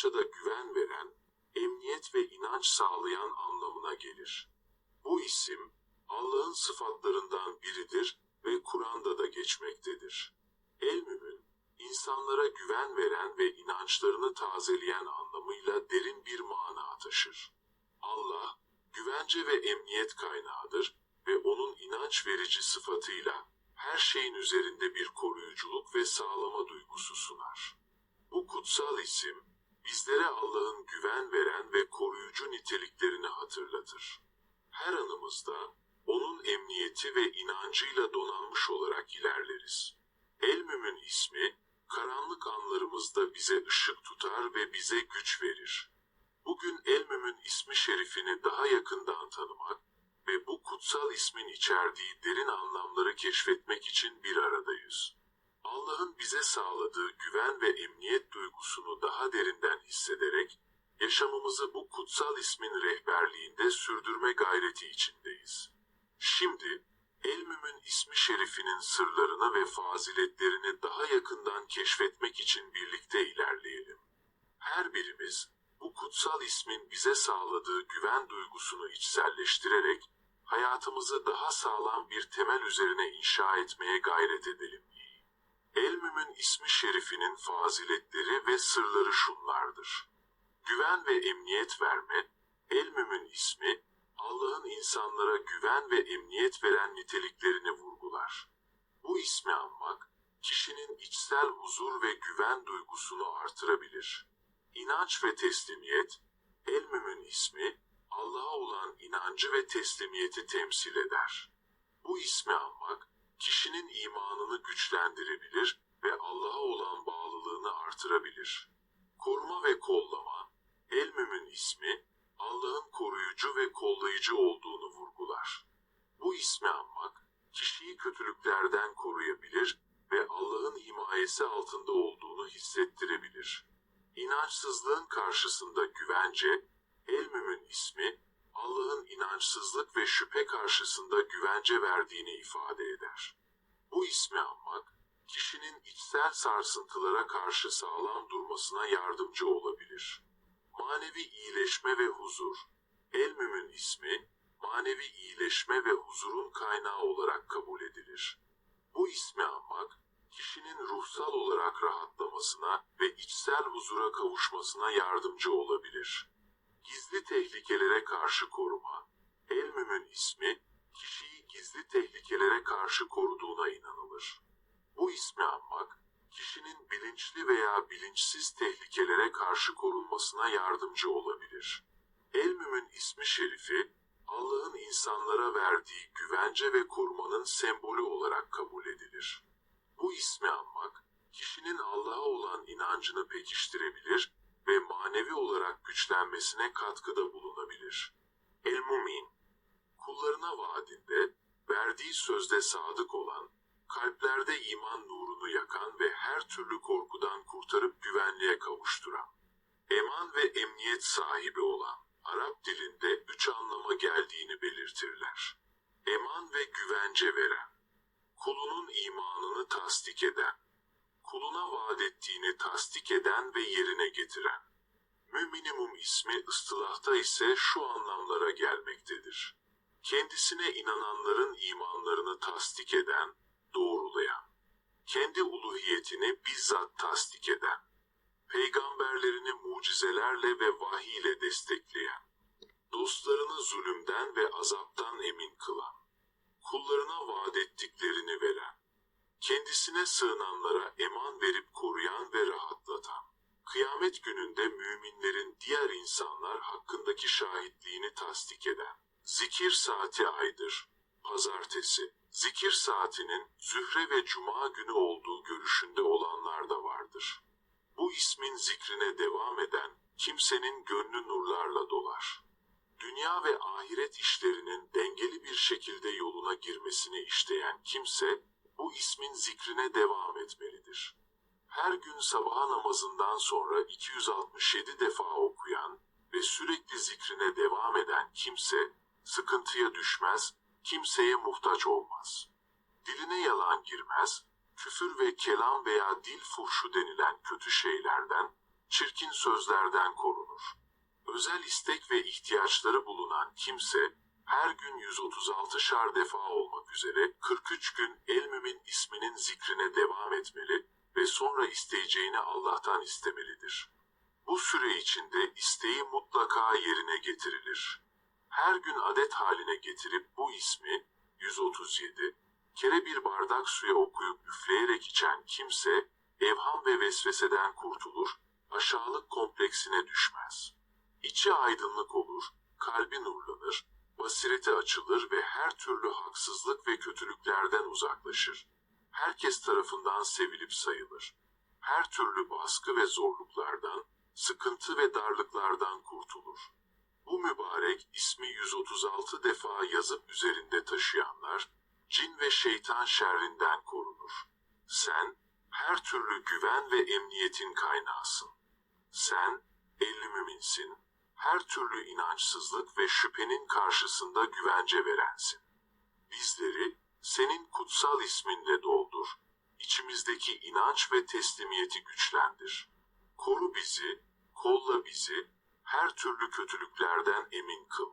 Arapçada güven veren, emniyet ve inanç sağlayan anlamına gelir. Bu isim, Allah'ın sıfatlarından biridir ve Kur'an'da da geçmektedir. El-Mümin, insanlara güven veren ve inançlarını tazeleyen anlamıyla derin bir mana taşır. Allah, güvence ve emniyet kaynağıdır ve onun inanç verici sıfatıyla her şeyin üzerinde bir koruyuculuk ve sağlama duygusu sunar. Bu kutsal isim, bizlere Allah'ın güven veren ve koruyucu niteliklerini hatırlatır. Her anımızda onun emniyeti ve inancıyla donanmış olarak ilerleriz. El-Mümin ismi, karanlık anlarımızda bize ışık tutar ve bize güç verir. Bugün El-Mümin ismi şerifini daha yakından tanımak ve bu kutsal ismin içerdiği derin anlamları keşfetmek için bir aradayız. Allah'ın bize sağladığı güven ve emniyet duygusunu daha derinden kutsal ismin rehberliğinde sürdürme gayreti içindeyiz. Şimdi, El-Mümin ismi şerifinin sırlarını ve faziletlerini daha yakından keşfetmek için birlikte ilerleyelim. Her birimiz, bu kutsal ismin bize sağladığı güven duygusunu içselleştirerek, hayatımızı daha sağlam bir temel üzerine inşa etmeye gayret edelim. El-Mümin ismi şerifinin faziletleri ve sırları şunlardır. Güven ve emniyet verme, El-Mümin ismi, Allah'ın insanlara güven ve emniyet veren niteliklerini vurgular. Bu ismi anmak, kişinin içsel huzur ve güven duygusunu artırabilir. İnanç ve teslimiyet, El-Mümin ismi, Allah'a olan inancı ve teslimiyeti temsil eder. Bu ismi anmak, kişinin imanını güçlendirebilir ve Allah'a olan bağlılığını artırabilir. Koruma ve kollama, El-Mümin ismi, Allah'ın koruyucu ve kollayıcı olduğunu vurgular. Bu ismi anmak, kişiyi kötülüklerden koruyabilir ve Allah'ın himayesi altında olduğunu hissettirebilir. İnançsızlığın karşısında güvence, El-Mümin ismi, Allah'ın inançsızlık ve şüphe karşısında güvence verdiğini ifade eder. Bu ismi anmak, kişinin içsel sarsıntılara karşı sağlam durmasına yardımcı olabilir. Manevi iyileşme ve huzur, El-Mümin ismi, manevi iyileşme ve huzurun kaynağı olarak kabul edilir. Bu ismi anmak, kişinin ruhsal olarak rahatlamasına ve içsel huzura kavuşmasına yardımcı olabilir. Gizli tehlikelere karşı koruma, El-Mümin ismi, kişiyi gizli tehlikelere karşı koruduğuna inanılır. Bu ismi anmak, kişinin bilinçli veya bilinçsiz tehlikelere karşı korunmasına yardımcı olabilir. El-Mümin ismi şerifi, Allah'ın insanlara verdiği güvence ve korumanın sembolü olarak kabul edilir. Bu ismi anmak, kişinin Allah'a olan inancını pekiştirebilir ve manevi olarak güçlenmesine katkıda bulunabilir. El-Mumin, kullarına vaadinde, verdiği sözde sadık olan, kalplerde iman nurunu yakan ve her türlü korkudan kurtarıp güvenliğe kavuşturan, eman ve emniyet sahibi olan, Arap dilinde üç anlama geldiğini belirtirler. Eman ve güvence veren, kulunun imanını tasdik eden, kuluna vaat ettiğini tasdik eden ve yerine getiren. Müminimum ismi ıstılahta ise şu anlamlara gelmektedir. Kendisine inananların imanlarını tasdik eden, doğrulayan, kendi uluhiyetini bizzat tasdik eden, peygamberlerini mucizelerle ve vahiy ile destekleyen, dostlarını zulümden ve azaptan emin kılan, kullarına vaat ettiklerini veren, kendisine sığınanlara eman verip koruyan ve rahatlatan, kıyamet gününde müminlerin diğer insanlar hakkındaki şahitliğini tasdik eden, zikir saati aydır, pazartesi, zikir saatinin zühre ve cuma günü olduğu görüşünde olanlar da vardır. Bu ismin zikrine devam eden kimsenin gönlü nurlarla dolar. Dünya ve ahiret işlerinin dengeli bir şekilde yoluna girmesini isteyen kimse, bu ismin zikrine devam etmelidir. Her gün sabah namazından sonra 267 defa okuyan ve sürekli zikrine devam eden kimse, sıkıntıya düşmez, kimseye muhtaç olmaz. Diline yalan girmez, küfür ve kelam veya dil fuhşu denilen kötü şeylerden, çirkin sözlerden korunur. Özel istek ve ihtiyaçları bulunan kimse, her gün 136 şar defa olmak üzere 43 gün El Mümin isminin zikrine devam etmeli ve sonra isteyeceğini Allah'tan istemelidir. Bu süre içinde isteği mutlaka yerine getirilir. Her gün adet haline getirip bu ismi 137 kere bir bardak suya okuyup üfleyerek içen kimse evham ve vesveseden kurtulur, aşağılık kompleksine düşmez. İçi aydınlık olur, kalbi nurlanır, basireti açılır ve her türlü haksızlık ve kötülüklerden uzaklaşır. Herkes tarafından sevilip sayılır. Her türlü baskı ve zorluklardan, sıkıntı ve darlıklardan kurtulur. Bu mübarek ismi 136 defa yazıp üzerinde taşıyanlar, cin ve şeytan şerrinden korunur. Sen, her türlü güven ve emniyetin kaynağısın. Sen, elli müminsin, her türlü inançsızlık ve şüphenin karşısında güvence verensin. Bizleri, senin kutsal isminle doldur. İçimizdeki inanç ve teslimiyeti güçlendir. Koru bizi, kolla bizi, her türlü kötülüklerden emin kıl.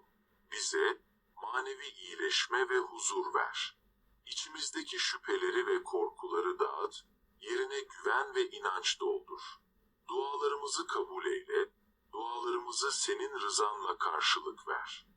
Bize manevi iyileşme ve huzur ver. İçimizdeki şüpheleri ve korkuları dağıt, yerine güven ve inanç doldur. Dualarımızı kabul eyle, dualarımızı senin rızanla karşılık ver.